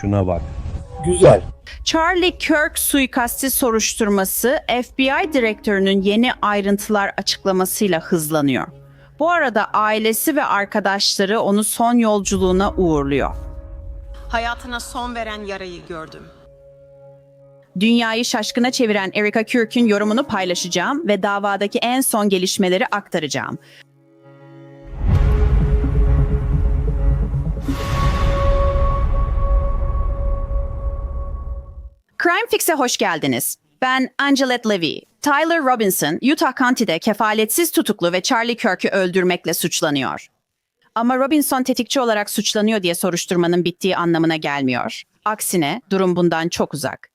Şuna bak. Güzel. Charlie Kirk suikasti soruşturması FBI direktörünün yeni ayrıntılar açıklamasıyla hızlanıyor. Bu arada ailesi ve arkadaşları onu son yolculuğuna uğurluyor. Hayatına son veren yarayı gördüm. Dünyayı şaşkına çeviren Erika Kirk'ün yorumunu paylaşacağım ve davadaki en son gelişmeleri aktaracağım. Crime Fix'e hoş geldiniz. Ben Angelette Levy. Tyler Robinson, Utah County'de kefaletsiz tutuklu ve Charlie Kirk'ü öldürmekle suçlanıyor. Ama Robinson tetikçi olarak suçlanıyor diye soruşturmanın bittiği anlamına gelmiyor. Aksine durum bundan çok uzak.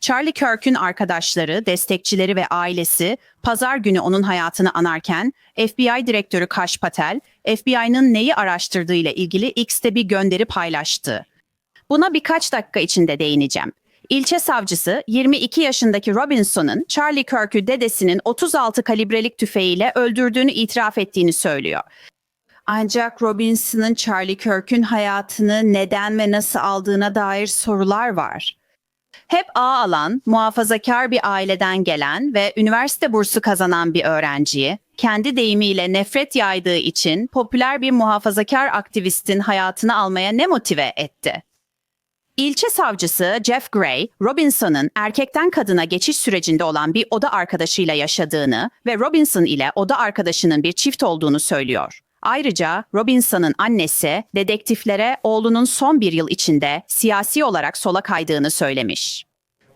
Charlie Kirk'ün arkadaşları, destekçileri ve ailesi pazar günü onun hayatını anarken FBI direktörü Kash Patel, FBI'nın neyi araştırdığı ile ilgili X'te bir gönderi paylaştı. Buna birkaç dakika içinde değineceğim. İlçe savcısı 22 yaşındaki Robinson'ın Charlie Kirk'ü dedesinin 36 kalibrelik tüfeğiyle öldürdüğünü itiraf ettiğini söylüyor. Ancak Robinson'ın Charlie Kirk'ün hayatını neden ve nasıl aldığına dair sorular var. Hep A alan, muhafazakar bir aileden gelen ve üniversite bursu kazanan bir öğrenciyi, kendi deyimiyle nefret yaydığı için popüler bir muhafazakar aktivistin hayatını almaya ne motive etti? İlçe savcısı Jeff Gray, Robinson'ın erkekten kadına geçiş sürecinde olan bir oda arkadaşıyla yaşadığını ve Robinson ile oda arkadaşının bir çift olduğunu söylüyor. Ayrıca Robinson'ın annesi dedektiflere oğlunun son bir yıl içinde siyasi olarak sola kaydığını söylemiş.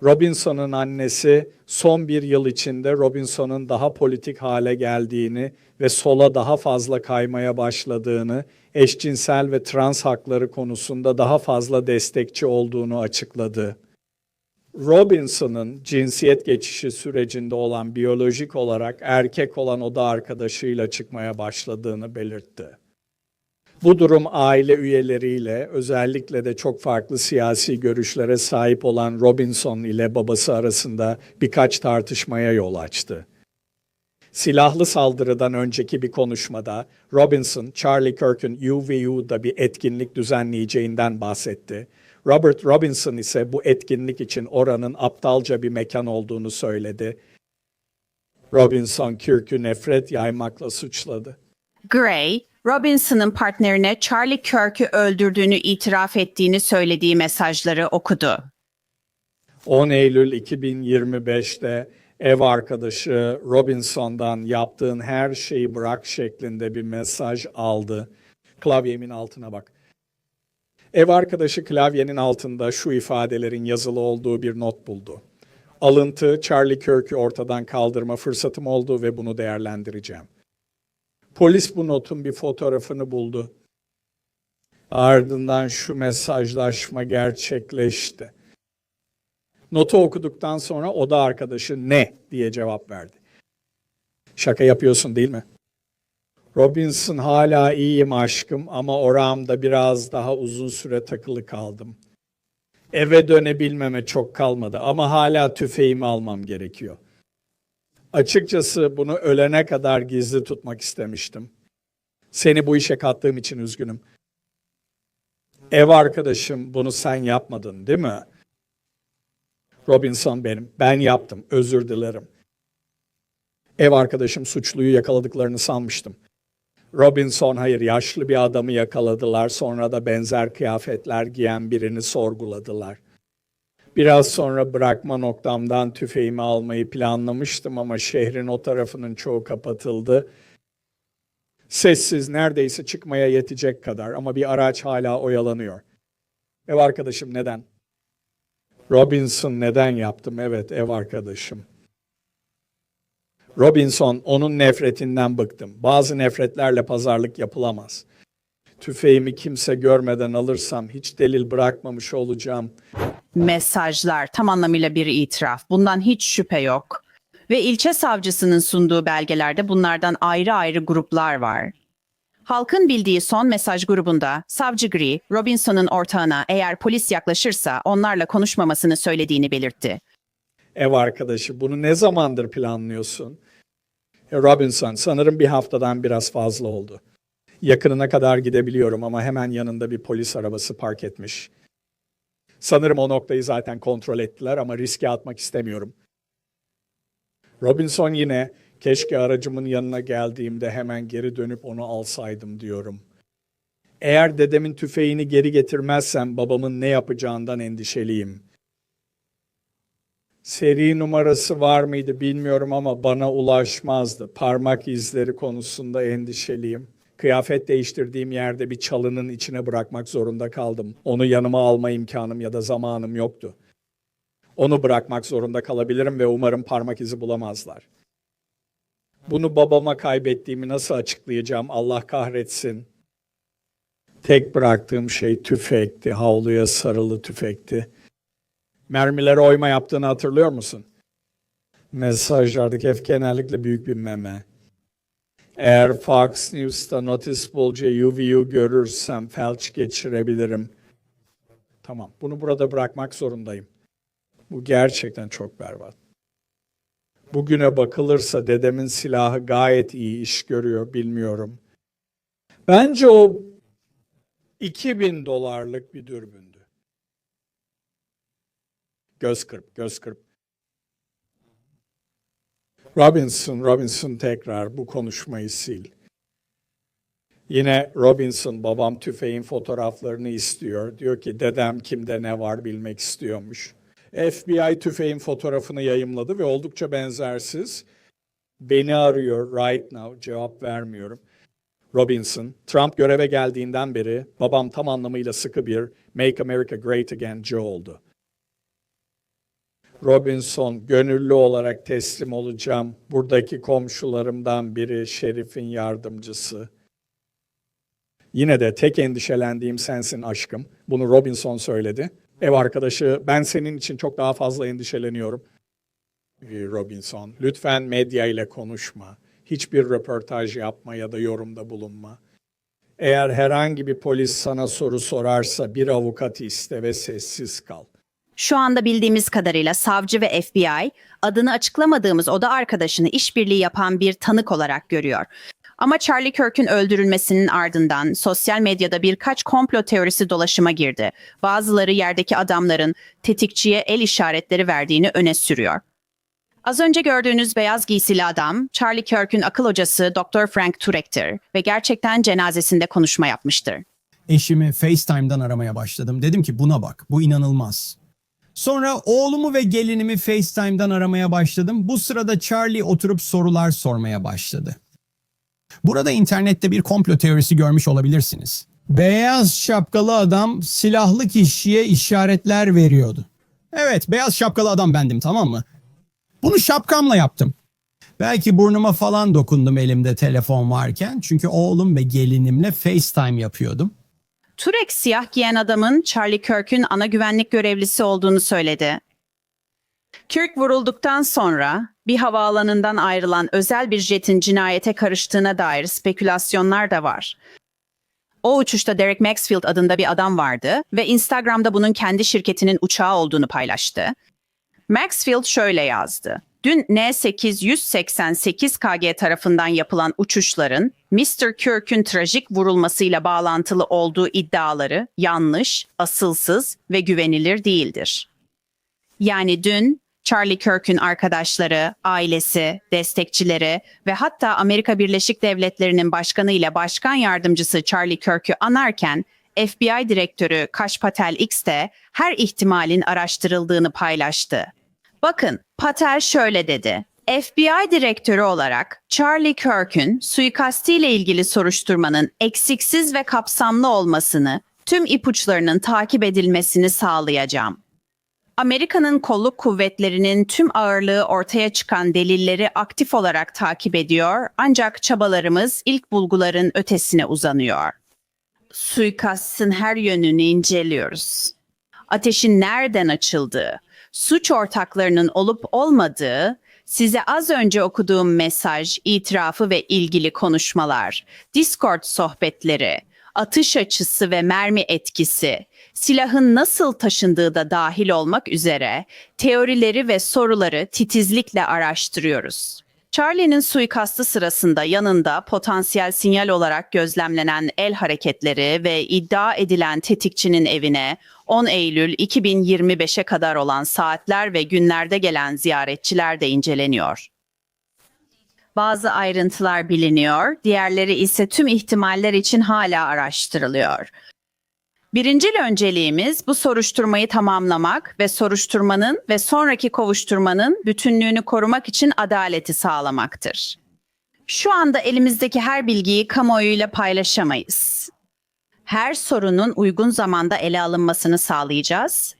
Robinson'un annesi son bir yıl içinde Robinson'un daha politik hale geldiğini ve sola daha fazla kaymaya başladığını, eşcinsel ve trans hakları konusunda daha fazla destekçi olduğunu açıkladı. Robinson'ın cinsiyet geçişi sürecinde olan biyolojik olarak erkek olan oda arkadaşıyla çıkmaya başladığını belirtti. Bu durum aile üyeleriyle özellikle de çok farklı siyasi görüşlere sahip olan Robinson ile babası arasında birkaç tartışmaya yol açtı. Silahlı saldırıdan önceki bir konuşmada Robinson, Charlie Kirk'ün UVU'da bir etkinlik düzenleyeceğinden bahsetti. Robert Robinson ise bu etkinlik için oranın aptalca bir mekan olduğunu söyledi. Robinson Kirk'ü nefret yaymakla suçladı. Gray, Robinson'ın partnerine Charlie Kirk'ü öldürdüğünü itiraf ettiğini söylediği mesajları okudu. 10 Eylül 2025'te ev arkadaşı Robinson'dan yaptığın her şeyi bırak şeklinde bir mesaj aldı. Klavyemin altına bak. Ev arkadaşı klavyenin altında şu ifadelerin yazılı olduğu bir not buldu. Alıntı Charlie Kirk'ü ortadan kaldırma fırsatım oldu ve bunu değerlendireceğim. Polis bu notun bir fotoğrafını buldu. Ardından şu mesajlaşma gerçekleşti. Notu okuduktan sonra oda arkadaşı ne diye cevap verdi. Şaka yapıyorsun değil mi? Robinson hala iyiyim aşkım ama oramda biraz daha uzun süre takılı kaldım. Eve dönebilmeme çok kalmadı ama hala tüfeğimi almam gerekiyor. Açıkçası bunu ölene kadar gizli tutmak istemiştim. Seni bu işe kattığım için üzgünüm. Ev arkadaşım bunu sen yapmadın değil mi? Robinson benim. Ben yaptım. Özür dilerim. Ev arkadaşım suçluyu yakaladıklarını sanmıştım. Robinson hayır yaşlı bir adamı yakaladılar. Sonra da benzer kıyafetler giyen birini sorguladılar. Biraz sonra bırakma noktamdan tüfeğimi almayı planlamıştım ama şehrin o tarafının çoğu kapatıldı. Sessiz neredeyse çıkmaya yetecek kadar ama bir araç hala oyalanıyor. Ev arkadaşım neden? Robinson neden yaptım? Evet, ev arkadaşım. Robinson, onun nefretinden bıktım. Bazı nefretlerle pazarlık yapılamaz. Tüfeğimi kimse görmeden alırsam hiç delil bırakmamış olacağım. Mesajlar tam anlamıyla bir itiraf. Bundan hiç şüphe yok. Ve ilçe savcısının sunduğu belgelerde bunlardan ayrı ayrı gruplar var. Halkın bildiği son mesaj grubunda Savcı Gri, Robinson'ın ortağına eğer polis yaklaşırsa onlarla konuşmamasını söylediğini belirtti. Ev arkadaşı, bunu ne zamandır planlıyorsun? E, Robinson, sanırım bir haftadan biraz fazla oldu. Yakınına kadar gidebiliyorum ama hemen yanında bir polis arabası park etmiş. Sanırım o noktayı zaten kontrol ettiler ama riske atmak istemiyorum. Robinson yine keşke aracımın yanına geldiğimde hemen geri dönüp onu alsaydım diyorum. Eğer dedemin tüfeğini geri getirmezsem babamın ne yapacağından endişeliyim. Seri numarası var mıydı bilmiyorum ama bana ulaşmazdı. Parmak izleri konusunda endişeliyim. Kıyafet değiştirdiğim yerde bir çalının içine bırakmak zorunda kaldım. Onu yanıma alma imkanım ya da zamanım yoktu. Onu bırakmak zorunda kalabilirim ve umarım parmak izi bulamazlar. Bunu babama kaybettiğimi nasıl açıklayacağım Allah kahretsin. Tek bıraktığım şey tüfekti, havluya sarılı tüfekti. Mermilere oyma yaptığını hatırlıyor musun? Mesajlardaki F genellikle büyük bir meme. Eğer Fox News'ta notice bolca UVU görürsem felç geçirebilirim. Tamam, bunu burada bırakmak zorundayım. Bu gerçekten çok berbat. Bugüne bakılırsa dedemin silahı gayet iyi iş görüyor, bilmiyorum. Bence o 2000 dolarlık bir dürbündü. Göz kırp, göz kırp. Robinson, Robinson tekrar bu konuşmayı sil. Yine Robinson, babam tüfeğin fotoğraflarını istiyor. Diyor ki dedem kimde ne var bilmek istiyormuş. FBI tüfeğin fotoğrafını yayımladı ve oldukça benzersiz. Beni arıyor right now, cevap vermiyorum. Robinson, Trump göreve geldiğinden beri babam tam anlamıyla sıkı bir Make America Great Again Joe oldu. Robinson, gönüllü olarak teslim olacağım. Buradaki komşularımdan biri, şerifin yardımcısı. Yine de tek endişelendiğim sensin aşkım. Bunu Robinson söyledi. Ev arkadaşı, ben senin için çok daha fazla endişeleniyorum. Ee, Robinson, lütfen medya ile konuşma. Hiçbir röportaj yapma ya da yorumda bulunma. Eğer herhangi bir polis sana soru sorarsa bir avukat iste ve sessiz kal. Şu anda bildiğimiz kadarıyla savcı ve FBI adını açıklamadığımız oda arkadaşını işbirliği yapan bir tanık olarak görüyor. Ama Charlie Kirk'ün öldürülmesinin ardından sosyal medyada birkaç komplo teorisi dolaşıma girdi. Bazıları yerdeki adamların tetikçiye el işaretleri verdiğini öne sürüyor. Az önce gördüğünüz beyaz giysili adam Charlie Kirk'ün akıl hocası Dr. Frank Turek'tir ve gerçekten cenazesinde konuşma yapmıştır. Eşimi FaceTime'dan aramaya başladım. Dedim ki buna bak bu inanılmaz. Sonra oğlumu ve gelinimi FaceTime'dan aramaya başladım. Bu sırada Charlie oturup sorular sormaya başladı. Burada internette bir komplo teorisi görmüş olabilirsiniz. Beyaz şapkalı adam silahlı kişiye işaretler veriyordu. Evet, beyaz şapkalı adam bendim tamam mı? Bunu şapkamla yaptım. Belki burnuma falan dokundum elimde telefon varken. Çünkü oğlum ve gelinimle FaceTime yapıyordum. Turek siyah giyen adamın Charlie Kirk'ün ana güvenlik görevlisi olduğunu söyledi. Kirk vurulduktan sonra bir havaalanından ayrılan özel bir jetin cinayete karıştığına dair spekülasyonlar da var. O uçuşta Derek Maxfield adında bir adam vardı ve Instagram'da bunun kendi şirketinin uçağı olduğunu paylaştı. Maxfield şöyle yazdı. Dün N888 KG tarafından yapılan uçuşların Mr. Kirk'ün trajik vurulmasıyla bağlantılı olduğu iddiaları yanlış, asılsız ve güvenilir değildir. Yani dün Charlie Kirk'ün arkadaşları, ailesi, destekçileri ve hatta Amerika Birleşik Devletleri'nin başkanı ile başkan yardımcısı Charlie Kirk'ü anarken FBI direktörü Kash Patel X de her ihtimalin araştırıldığını paylaştı. Bakın, Patel şöyle dedi. FBI direktörü olarak Charlie Kirk'ün suikastiyle ilgili soruşturmanın eksiksiz ve kapsamlı olmasını, tüm ipuçlarının takip edilmesini sağlayacağım. Amerika'nın kolluk kuvvetlerinin tüm ağırlığı ortaya çıkan delilleri aktif olarak takip ediyor ancak çabalarımız ilk bulguların ötesine uzanıyor. Suikastın her yönünü inceliyoruz. Ateşin nereden açıldığı, suç ortaklarının olup olmadığı, size az önce okuduğum mesaj, itirafı ve ilgili konuşmalar, Discord sohbetleri, atış açısı ve mermi etkisi, silahın nasıl taşındığı da dahil olmak üzere teorileri ve soruları titizlikle araştırıyoruz. Charlie'nin suikastı sırasında yanında potansiyel sinyal olarak gözlemlenen el hareketleri ve iddia edilen tetikçinin evine 10 Eylül 2025'e kadar olan saatler ve günlerde gelen ziyaretçiler de inceleniyor. Bazı ayrıntılar biliniyor, diğerleri ise tüm ihtimaller için hala araştırılıyor. Birincil önceliğimiz bu soruşturmayı tamamlamak ve soruşturmanın ve sonraki kovuşturmanın bütünlüğünü korumak için adaleti sağlamaktır. Şu anda elimizdeki her bilgiyi kamuoyuyla paylaşamayız. Her sorunun uygun zamanda ele alınmasını sağlayacağız.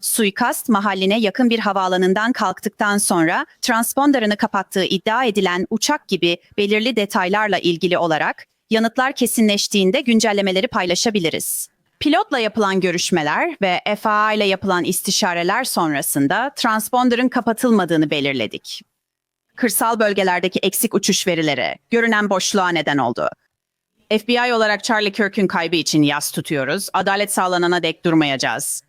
Suikast mahalline yakın bir havaalanından kalktıktan sonra transponderını kapattığı iddia edilen uçak gibi belirli detaylarla ilgili olarak yanıtlar kesinleştiğinde güncellemeleri paylaşabiliriz. Pilotla yapılan görüşmeler ve FAA ile yapılan istişareler sonrasında transponderın kapatılmadığını belirledik. Kırsal bölgelerdeki eksik uçuş verileri görünen boşluğa neden oldu. FBI olarak Charlie Kirk'ün kaybı için yas tutuyoruz. Adalet sağlanana dek durmayacağız.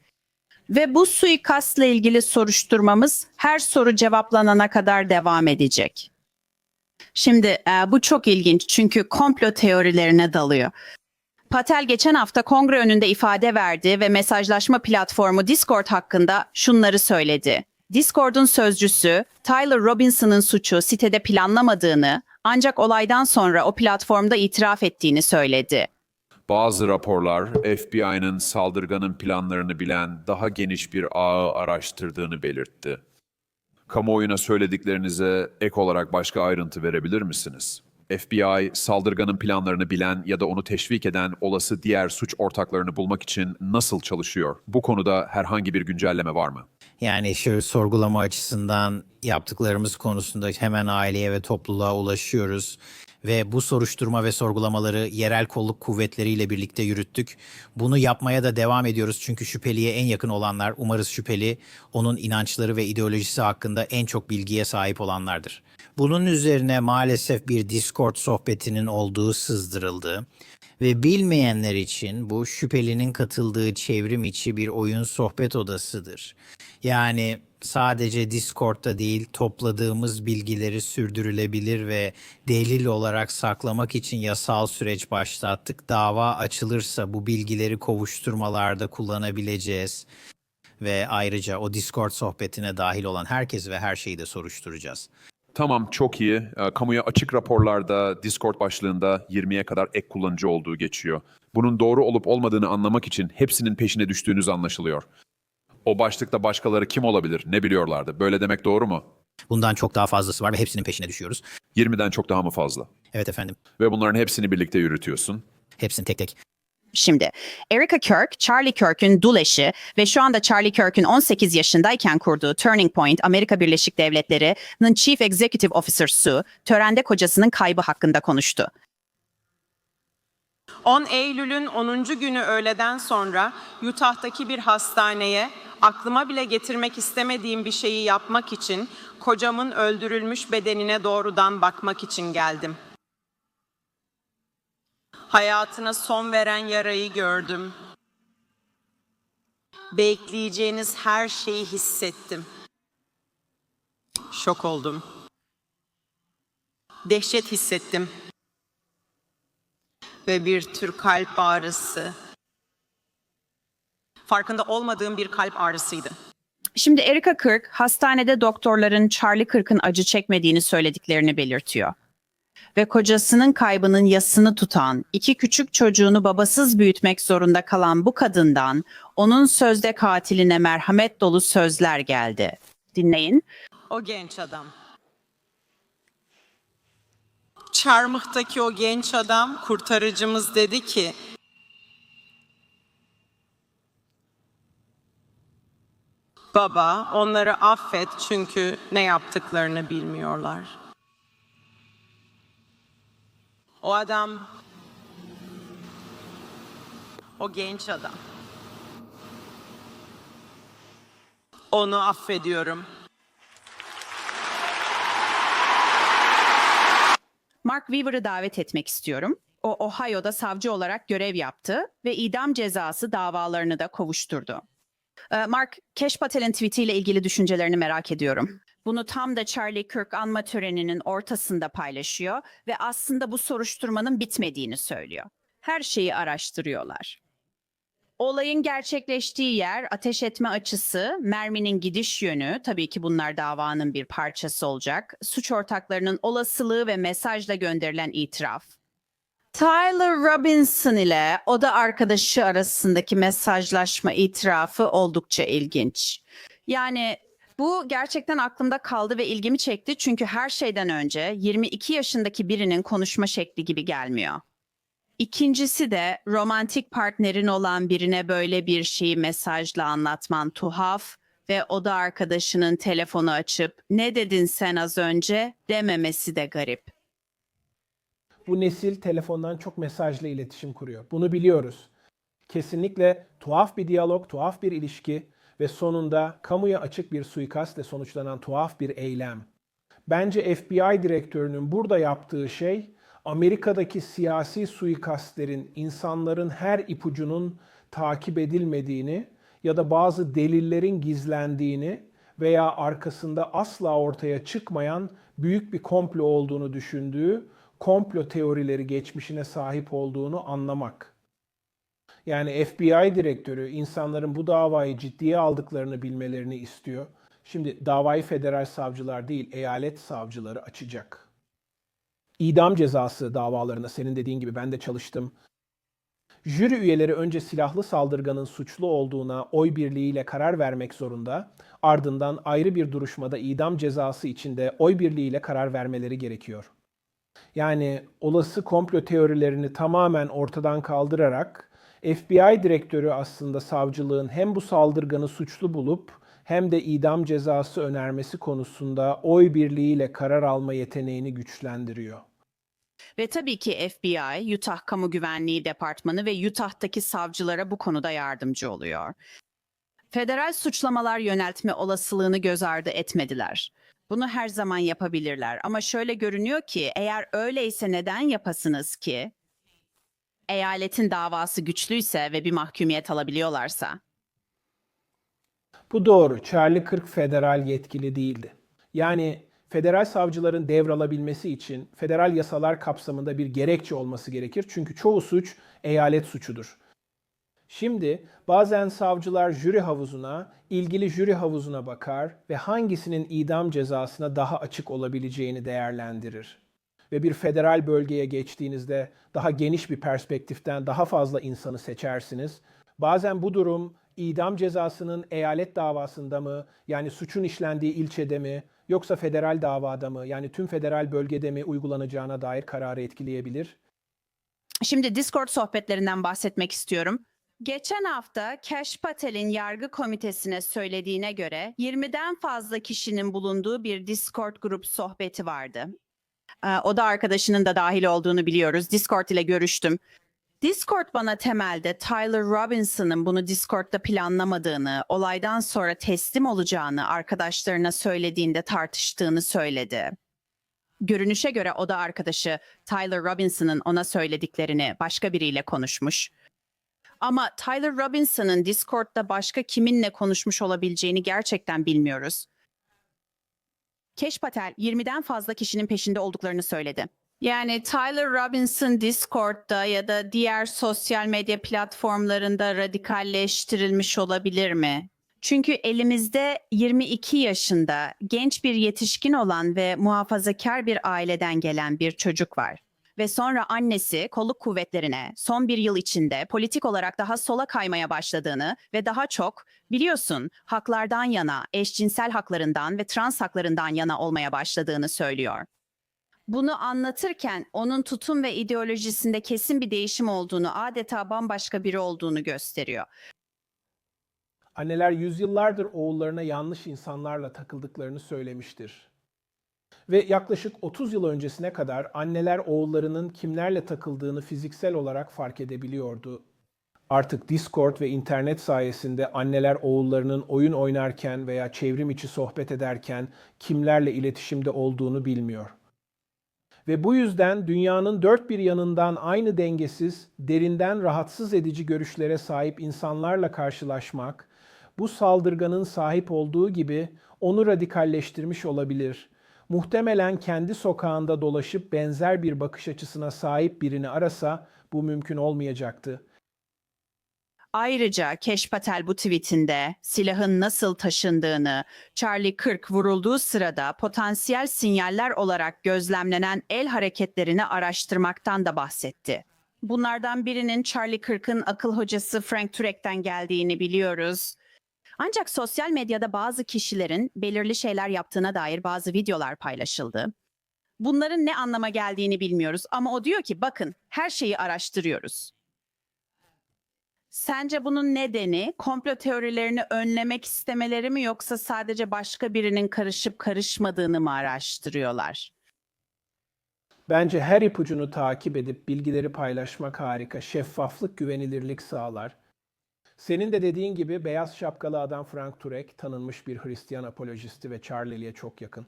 Ve bu suikastla ilgili soruşturmamız her soru cevaplanana kadar devam edecek. Şimdi e, bu çok ilginç çünkü komplo teorilerine dalıyor. Patel geçen hafta kongre önünde ifade verdi ve mesajlaşma platformu Discord hakkında şunları söyledi. Discord'un sözcüsü Tyler Robinson'ın suçu sitede planlamadığını ancak olaydan sonra o platformda itiraf ettiğini söyledi. Bazı raporlar FBI'nın saldırganın planlarını bilen daha geniş bir ağı araştırdığını belirtti. Kamuoyuna söylediklerinize ek olarak başka ayrıntı verebilir misiniz? FBI, saldırganın planlarını bilen ya da onu teşvik eden olası diğer suç ortaklarını bulmak için nasıl çalışıyor? Bu konuda herhangi bir güncelleme var mı? Yani şu sorgulama açısından yaptıklarımız konusunda hemen aileye ve topluluğa ulaşıyoruz. Ve bu soruşturma ve sorgulamaları yerel kolluk kuvvetleriyle birlikte yürüttük. Bunu yapmaya da devam ediyoruz çünkü şüpheliye en yakın olanlar umarız şüpheli onun inançları ve ideolojisi hakkında en çok bilgiye sahip olanlardır. Bunun üzerine maalesef bir Discord sohbetinin olduğu sızdırıldı. Ve bilmeyenler için bu şüphelinin katıldığı çevrim içi bir oyun sohbet odasıdır. Yani sadece Discord'da değil topladığımız bilgileri sürdürülebilir ve delil olarak saklamak için yasal süreç başlattık. Dava açılırsa bu bilgileri kovuşturmalarda kullanabileceğiz. Ve ayrıca o Discord sohbetine dahil olan herkes ve her şeyi de soruşturacağız. Tamam, çok iyi. Ee, Kamuya açık raporlarda Discord başlığında 20'ye kadar ek kullanıcı olduğu geçiyor. Bunun doğru olup olmadığını anlamak için hepsinin peşine düştüğünüz anlaşılıyor. O başlıkta başkaları kim olabilir, ne biliyorlardı? Böyle demek doğru mu? Bundan çok daha fazlası var ve hepsinin peşine düşüyoruz. 20'den çok daha mı fazla? Evet efendim. Ve bunların hepsini birlikte yürütüyorsun. Hepsini tek tek. Şimdi Erica Kirk, Charlie Kirk'ün dul eşi ve şu anda Charlie Kirk'ün 18 yaşındayken kurduğu Turning Point Amerika Birleşik Devletleri'nin Chief Executive Officer Sue, törende kocasının kaybı hakkında konuştu. 10 Eylül'ün 10. günü öğleden sonra Utah'taki bir hastaneye aklıma bile getirmek istemediğim bir şeyi yapmak için kocamın öldürülmüş bedenine doğrudan bakmak için geldim. Hayatına son veren yarayı gördüm. Bekleyeceğiniz her şeyi hissettim. Şok oldum. Dehşet hissettim ve bir tür kalp ağrısı. Farkında olmadığım bir kalp ağrısıydı. Şimdi Erica Kirk hastanede doktorların Charlie Kirk'ın acı çekmediğini söylediklerini belirtiyor. Ve kocasının kaybının yasını tutan, iki küçük çocuğunu babasız büyütmek zorunda kalan bu kadından onun sözde katiline merhamet dolu sözler geldi. Dinleyin. O genç adam. Çarmıh'taki o genç adam kurtarıcımız dedi ki Baba onları affet çünkü ne yaptıklarını bilmiyorlar. O adam o genç adam. Onu affediyorum. Mark Weaver'ı davet etmek istiyorum. O Ohio'da savcı olarak görev yaptı ve idam cezası davalarını da kovuşturdu. Ee, Mark, Keş Patel'in tweetiyle ilgili düşüncelerini merak ediyorum. Bunu tam da Charlie Kirk anma töreninin ortasında paylaşıyor ve aslında bu soruşturmanın bitmediğini söylüyor. Her şeyi araştırıyorlar. Olayın gerçekleştiği yer, ateş etme açısı, merminin gidiş yönü, tabii ki bunlar davanın bir parçası olacak. Suç ortaklarının olasılığı ve mesajla gönderilen itiraf. Tyler Robinson ile oda arkadaşı arasındaki mesajlaşma itirafı oldukça ilginç. Yani bu gerçekten aklımda kaldı ve ilgimi çekti çünkü her şeyden önce 22 yaşındaki birinin konuşma şekli gibi gelmiyor. İkincisi de romantik partnerin olan birine böyle bir şeyi mesajla anlatman tuhaf ve oda arkadaşının telefonu açıp ne dedin sen az önce dememesi de garip. Bu nesil telefondan çok mesajla iletişim kuruyor. Bunu biliyoruz. Kesinlikle tuhaf bir diyalog, tuhaf bir ilişki ve sonunda kamuya açık bir suikastle sonuçlanan tuhaf bir eylem. Bence FBI direktörünün burada yaptığı şey Amerika'daki siyasi suikastlerin insanların her ipucunun takip edilmediğini ya da bazı delillerin gizlendiğini veya arkasında asla ortaya çıkmayan büyük bir komplo olduğunu düşündüğü komplo teorileri geçmişine sahip olduğunu anlamak. Yani FBI direktörü insanların bu davayı ciddiye aldıklarını bilmelerini istiyor. Şimdi davayı federal savcılar değil, eyalet savcıları açacak. İdam cezası davalarında senin dediğin gibi ben de çalıştım. Jüri üyeleri önce silahlı saldırganın suçlu olduğuna oy birliğiyle karar vermek zorunda. Ardından ayrı bir duruşmada idam cezası içinde oy birliğiyle karar vermeleri gerekiyor. Yani olası komplo teorilerini tamamen ortadan kaldırarak FBI direktörü aslında savcılığın hem bu saldırganı suçlu bulup hem de idam cezası önermesi konusunda oy birliğiyle karar alma yeteneğini güçlendiriyor. Ve tabii ki FBI, Utah Kamu Güvenliği Departmanı ve Utah'taki savcılara bu konuda yardımcı oluyor. Federal suçlamalar yöneltme olasılığını göz ardı etmediler. Bunu her zaman yapabilirler ama şöyle görünüyor ki eğer öyleyse neden yapasınız ki? Eyaletin davası güçlüyse ve bir mahkumiyet alabiliyorlarsa. Bu doğru. Charlie Kirk federal yetkili değildi. Yani federal savcıların devralabilmesi için federal yasalar kapsamında bir gerekçe olması gerekir. Çünkü çoğu suç eyalet suçudur. Şimdi bazen savcılar jüri havuzuna, ilgili jüri havuzuna bakar ve hangisinin idam cezasına daha açık olabileceğini değerlendirir. Ve bir federal bölgeye geçtiğinizde daha geniş bir perspektiften daha fazla insanı seçersiniz. Bazen bu durum idam cezasının eyalet davasında mı, yani suçun işlendiği ilçede mi, yoksa federal davada mı, yani tüm federal bölgede mi uygulanacağına dair kararı etkileyebilir. Şimdi Discord sohbetlerinden bahsetmek istiyorum. Geçen hafta Cash Patel'in yargı komitesine söylediğine göre 20'den fazla kişinin bulunduğu bir Discord grup sohbeti vardı. Ee, O da arkadaşının da dahil olduğunu biliyoruz. Discord ile görüştüm. Discord bana temelde Tyler Robinson'ın bunu Discord'da planlamadığını, olaydan sonra teslim olacağını arkadaşlarına söylediğinde tartıştığını söyledi. Görünüşe göre o da arkadaşı Tyler Robinson'ın ona söylediklerini başka biriyle konuşmuş. Ama Tyler Robinson'ın Discord'da başka kiminle konuşmuş olabileceğini gerçekten bilmiyoruz. Keş Patel 20'den fazla kişinin peşinde olduklarını söyledi. Yani Tyler Robinson Discord'da ya da diğer sosyal medya platformlarında radikalleştirilmiş olabilir mi? Çünkü elimizde 22 yaşında genç bir yetişkin olan ve muhafazakar bir aileden gelen bir çocuk var. Ve sonra annesi kolluk kuvvetlerine son bir yıl içinde politik olarak daha sola kaymaya başladığını ve daha çok biliyorsun haklardan yana, eşcinsel haklarından ve trans haklarından yana olmaya başladığını söylüyor. Bunu anlatırken onun tutum ve ideolojisinde kesin bir değişim olduğunu, adeta bambaşka biri olduğunu gösteriyor. Anneler yüzyıllardır oğullarına yanlış insanlarla takıldıklarını söylemiştir. Ve yaklaşık 30 yıl öncesine kadar anneler oğullarının kimlerle takıldığını fiziksel olarak fark edebiliyordu. Artık Discord ve internet sayesinde anneler oğullarının oyun oynarken veya çevrim içi sohbet ederken kimlerle iletişimde olduğunu bilmiyor. Ve bu yüzden dünyanın dört bir yanından aynı dengesiz, derinden rahatsız edici görüşlere sahip insanlarla karşılaşmak, bu saldırganın sahip olduğu gibi onu radikalleştirmiş olabilir. Muhtemelen kendi sokağında dolaşıp benzer bir bakış açısına sahip birini arasa bu mümkün olmayacaktı. Ayrıca Keş Patel bu tweetinde silahın nasıl taşındığını, Charlie Kirk vurulduğu sırada potansiyel sinyaller olarak gözlemlenen el hareketlerini araştırmaktan da bahsetti. Bunlardan birinin Charlie Kirk'ın akıl hocası Frank Turek'ten geldiğini biliyoruz. Ancak sosyal medyada bazı kişilerin belirli şeyler yaptığına dair bazı videolar paylaşıldı. Bunların ne anlama geldiğini bilmiyoruz ama o diyor ki bakın her şeyi araştırıyoruz. Sence bunun nedeni komplo teorilerini önlemek istemeleri mi yoksa sadece başka birinin karışıp karışmadığını mı araştırıyorlar? Bence her ipucunu takip edip bilgileri paylaşmak harika. Şeffaflık, güvenilirlik sağlar. Senin de dediğin gibi beyaz şapkalı adam Frank Turek tanınmış bir Hristiyan apolojisti ve Charlie'ye çok yakın.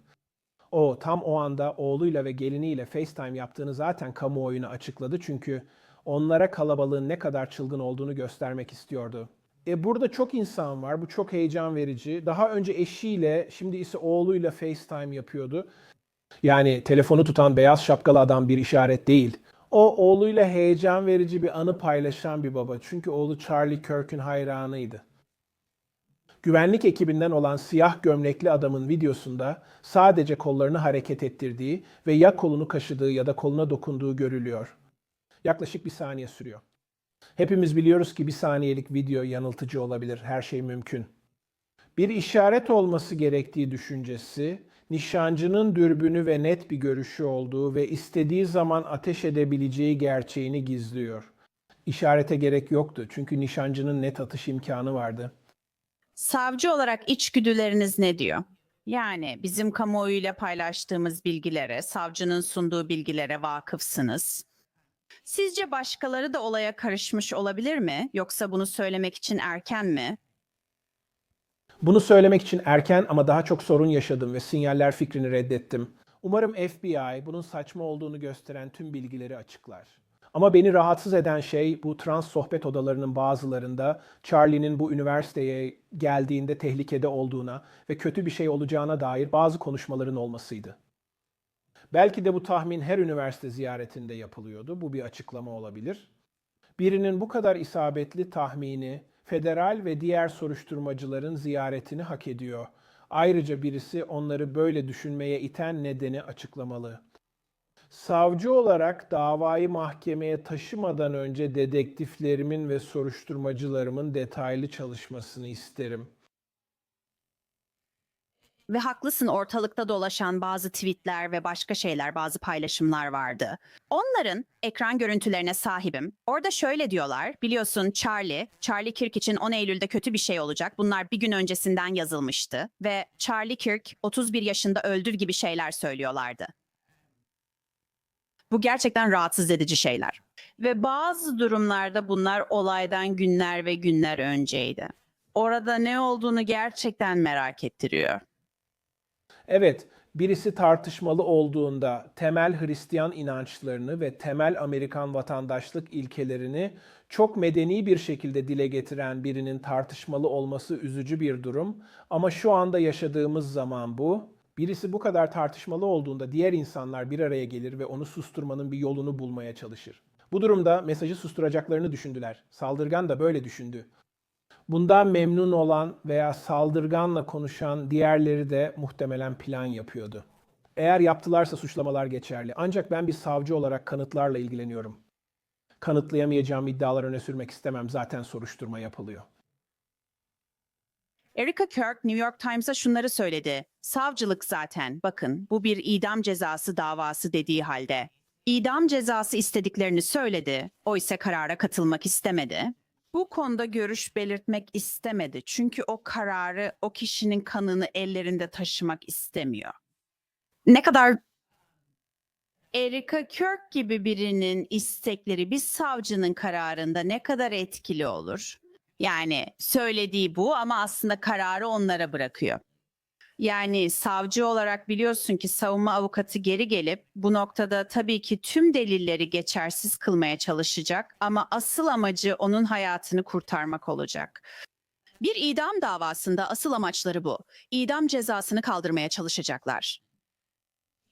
O tam o anda oğluyla ve geliniyle FaceTime yaptığını zaten kamuoyuna açıkladı çünkü onlara kalabalığın ne kadar çılgın olduğunu göstermek istiyordu. E burada çok insan var. Bu çok heyecan verici. Daha önce eşiyle, şimdi ise oğluyla FaceTime yapıyordu. Yani telefonu tutan beyaz şapkalı adam bir işaret değil. O oğluyla heyecan verici bir anı paylaşan bir baba. Çünkü oğlu Charlie Kirk'ün hayranıydı. Güvenlik ekibinden olan siyah gömlekli adamın videosunda sadece kollarını hareket ettirdiği ve ya kolunu kaşıdığı ya da koluna dokunduğu görülüyor. Yaklaşık bir saniye sürüyor. Hepimiz biliyoruz ki bir saniyelik video yanıltıcı olabilir. Her şey mümkün. Bir işaret olması gerektiği düşüncesi, nişancının dürbünü ve net bir görüşü olduğu ve istediği zaman ateş edebileceği gerçeğini gizliyor. İşarete gerek yoktu çünkü nişancının net atış imkanı vardı. Savcı olarak içgüdüleriniz ne diyor? Yani bizim kamuoyuyla paylaştığımız bilgilere, savcının sunduğu bilgilere vakıfsınız. Sizce başkaları da olaya karışmış olabilir mi? Yoksa bunu söylemek için erken mi? Bunu söylemek için erken ama daha çok sorun yaşadım ve sinyaller fikrini reddettim. Umarım FBI bunun saçma olduğunu gösteren tüm bilgileri açıklar. Ama beni rahatsız eden şey bu trans sohbet odalarının bazılarında Charlie'nin bu üniversiteye geldiğinde tehlikede olduğuna ve kötü bir şey olacağına dair bazı konuşmaların olmasıydı. Belki de bu tahmin her üniversite ziyaretinde yapılıyordu. Bu bir açıklama olabilir. Birinin bu kadar isabetli tahmini federal ve diğer soruşturmacıların ziyaretini hak ediyor. Ayrıca birisi onları böyle düşünmeye iten nedeni açıklamalı. Savcı olarak davayı mahkemeye taşımadan önce dedektiflerimin ve soruşturmacılarımın detaylı çalışmasını isterim. Ve haklısın ortalıkta dolaşan bazı tweetler ve başka şeyler, bazı paylaşımlar vardı. Onların ekran görüntülerine sahibim. Orada şöyle diyorlar. Biliyorsun Charlie, Charlie Kirk için 10 Eylül'de kötü bir şey olacak. Bunlar bir gün öncesinden yazılmıştı. Ve Charlie Kirk 31 yaşında öldür gibi şeyler söylüyorlardı. Bu gerçekten rahatsız edici şeyler. Ve bazı durumlarda bunlar olaydan günler ve günler önceydi. Orada ne olduğunu gerçekten merak ettiriyor. Evet, birisi tartışmalı olduğunda temel Hristiyan inançlarını ve temel Amerikan vatandaşlık ilkelerini çok medeni bir şekilde dile getiren birinin tartışmalı olması üzücü bir durum. Ama şu anda yaşadığımız zaman bu. Birisi bu kadar tartışmalı olduğunda diğer insanlar bir araya gelir ve onu susturmanın bir yolunu bulmaya çalışır. Bu durumda mesajı susturacaklarını düşündüler. Saldırgan da böyle düşündü. Bundan memnun olan veya saldırganla konuşan diğerleri de muhtemelen plan yapıyordu. Eğer yaptılarsa suçlamalar geçerli. Ancak ben bir savcı olarak kanıtlarla ilgileniyorum. Kanıtlayamayacağım iddialar öne sürmek istemem. Zaten soruşturma yapılıyor. Erica Kirk New York Times'a şunları söyledi. Savcılık zaten bakın bu bir idam cezası davası dediği halde. İdam cezası istediklerini söyledi. O ise karara katılmak istemedi. Bu konuda görüş belirtmek istemedi. Çünkü o kararı o kişinin kanını ellerinde taşımak istemiyor. Ne kadar Erica Kirk gibi birinin istekleri bir savcının kararında ne kadar etkili olur? Yani söylediği bu ama aslında kararı onlara bırakıyor. Yani savcı olarak biliyorsun ki savunma avukatı geri gelip bu noktada tabii ki tüm delilleri geçersiz kılmaya çalışacak ama asıl amacı onun hayatını kurtarmak olacak. Bir idam davasında asıl amaçları bu. İdam cezasını kaldırmaya çalışacaklar.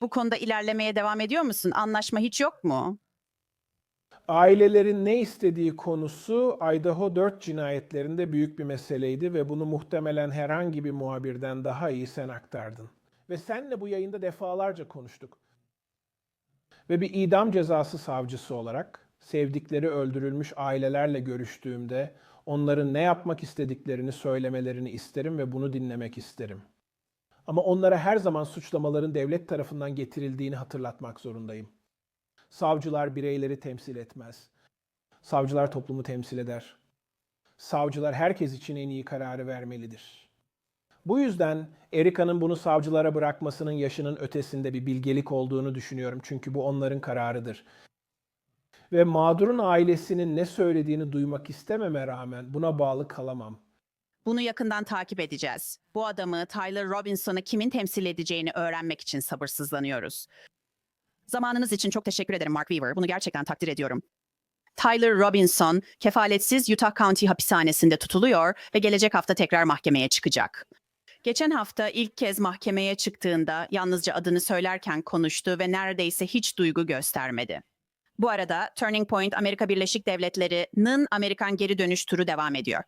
Bu konuda ilerlemeye devam ediyor musun? Anlaşma hiç yok mu? Ailelerin ne istediği konusu Idaho 4 cinayetlerinde büyük bir meseleydi ve bunu muhtemelen herhangi bir muhabirden daha iyi sen aktardın. Ve senle bu yayında defalarca konuştuk. Ve bir idam cezası savcısı olarak sevdikleri öldürülmüş ailelerle görüştüğümde onların ne yapmak istediklerini söylemelerini isterim ve bunu dinlemek isterim. Ama onlara her zaman suçlamaların devlet tarafından getirildiğini hatırlatmak zorundayım. Savcılar bireyleri temsil etmez. Savcılar toplumu temsil eder. Savcılar herkes için en iyi kararı vermelidir. Bu yüzden Erika'nın bunu savcılara bırakmasının yaşının ötesinde bir bilgelik olduğunu düşünüyorum. Çünkü bu onların kararıdır. Ve mağdurun ailesinin ne söylediğini duymak istememe rağmen buna bağlı kalamam. Bunu yakından takip edeceğiz. Bu adamı Tyler Robinson'ı kimin temsil edeceğini öğrenmek için sabırsızlanıyoruz. Zamanınız için çok teşekkür ederim Mark Weaver. Bunu gerçekten takdir ediyorum. Tyler Robinson kefaletsiz Utah County hapishanesinde tutuluyor ve gelecek hafta tekrar mahkemeye çıkacak. Geçen hafta ilk kez mahkemeye çıktığında yalnızca adını söylerken konuştu ve neredeyse hiç duygu göstermedi. Bu arada Turning Point Amerika Birleşik Devletleri'nin Amerikan geri dönüş turu devam ediyor.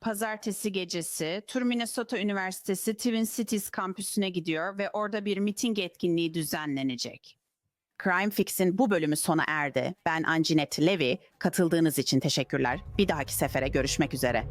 Pazartesi gecesi Tur Minnesota Üniversitesi Twin Cities kampüsüne gidiyor ve orada bir miting etkinliği düzenlenecek. Crime Fix'in bu bölümü sona erdi. Ben Anjanette Levy. Katıldığınız için teşekkürler. Bir dahaki sefere görüşmek üzere.